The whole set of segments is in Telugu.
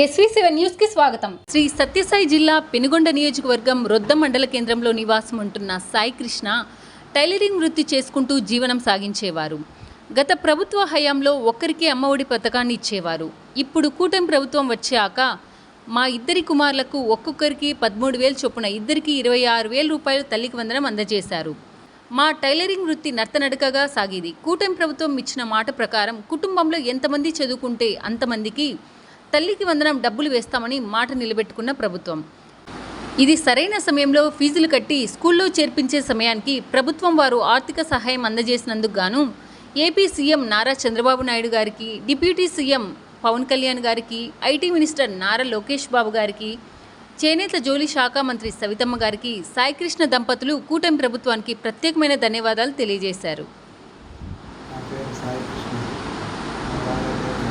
ఎస్వీ సెవెన్ న్యూస్కి స్వాగతం. శ్రీ సత్యసాయి జిల్లా పెనుగొండ నియోజకవర్గం రొద్ద మండల కేంద్రంలో నివాసం ఉంటున్న సాయి కృష్ణ టైలరింగ్ వృత్తి చేసుకుంటూ జీవనం సాగించేవారు. గత ప్రభుత్వ హయాంలో ఒక్కరికే అమ్మఒడి పథకాన్ని ఇచ్చేవారు. ఇప్పుడు కూటమి ప్రభుత్వం వచ్చాక మా ఇద్దరి కుమారులకు ఒక్కొక్కరికి పదమూడు వేలు చొప్పున ఇద్దరికి ఇరవై ఆరు వేల రూపాయలు తల్లికి వందనం అందజేశారు. మా టైలరింగ్ వృత్తి నర్తనడకగా సాగేది. కూటమి ప్రభుత్వం ఇచ్చిన మాట ప్రకారం కుటుంబంలో ఎంతమంది చదువుకుంటే అంతమందికి తల్లికి వందనం డబ్బులు వేస్తామని మాట నిలబెట్టుకున్న ప్రభుత్వం. ఇది సరైన సమయంలో ఫీజులు కట్టి స్కూల్లో చేర్పించే సమయానికి ప్రభుత్వం వారు ఆర్థిక సహాయం అందజేసినందుకు గాను ఏపీ సీఎం నారా చంద్రబాబు నాయుడు గారికి డిప్యూటీ సీఎం పవన్ కళ్యాణ్ గారికి ఐటీ మినిస్టర్ నారా లోకేష్ బాబు గారికి చేనేత జోలి శాఖ మంత్రి సవితమ్మ గారికి సాయికృష్ణ దంపతులు కూటమి ప్రభుత్వానికి ప్రత్యేకమైన ధన్యవాదాలు తెలియజేశారు నా పేరు సాయి కృష్ణ మా భార్య పేరు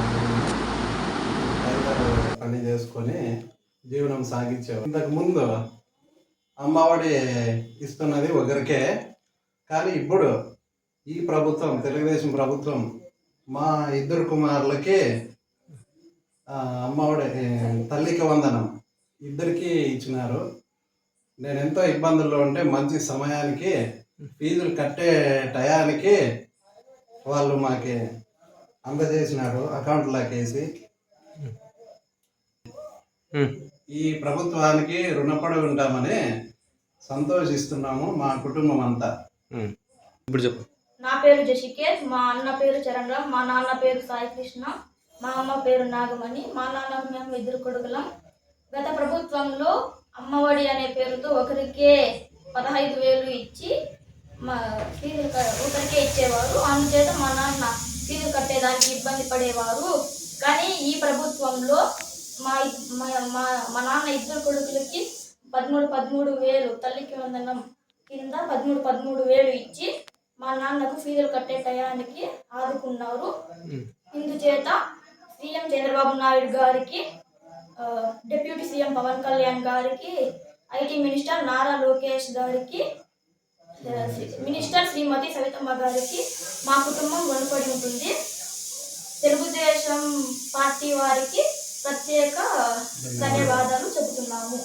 టైలర్ పని చేసుకొని జీవనం సాగించావు ఇంతకుముందు అమ్మఒడి ఇస్తున్నది ఒకరికే కానీ ఇప్పుడు ఈ ప్రభుత్వం తెలుగుదేశం ప్రభుత్వం మా ఇద్దరు కుమారులకి అమ్మఒడి తల్లికి వందనం. ఇద్దరికి ఇచ్చినారు. నేను ఎంతో ఇబ్బందుల్లో ఉంటే మంచి సమయానికి ఫీజులు కట్టే టయానికి వాళ్ళు మాకి అందజేసినారు అకౌంట్లోకి వేసి ఈ ప్రభుత్వానికి రుణపడి ఉంటామని సంతోషిస్తున్నాము మా కుటుంబం అంతా ఇప్పుడు చెప్పు. నా పేరు జషికేత్ మా అన్న పేరు చరణ్ రామ్ మా నాన్న పేరు సాయి కృష్ణ మా అమ్మ పేరు నాగమణి మా నాన్న మేము ఇద్దరు కొడుకులం. గత ప్రభుత్వంలో అమ్మఒడి అనే పేరుతో ఒకరికే పదహైదు వేలు ఇచ్చి మా ఫీజులు ఒకరికే ఇచ్చేవారు. అందుచేత మా నాన్న ఫీజులు కట్టేదానికి ఇబ్బంది పడేవారు. కానీ ఈ ప్రభుత్వంలో మా మా- మా నాన్న ఇద్దరు కొడుకులకి పదమూడు పదమూడు వేలు తల్లికి వందనం కింద పదమూడు పదమూడు వేలు ఇచ్చి మా నాన్నకు ఫీజులు కట్టే టయానికి ఆదుకున్నారు. ఇందుచేత సీఎం చంద్రబాబు నాయుడు గారికి డిప్యూటీ సీఎం పవన్ కళ్యాణ్ గారికి ఐటీ మినిస్టర్ నారా లోకేష్ గారికి మినిస్టర్ శ్రీమతి సవితమ్మ గారికి మా కుటుంబం రుణపడి ఉంటుంది. తెలుగుదేశం పార్టీ వారికి ప్రత్యేక ధన్యవాదాలు. చెబుతున్నాము.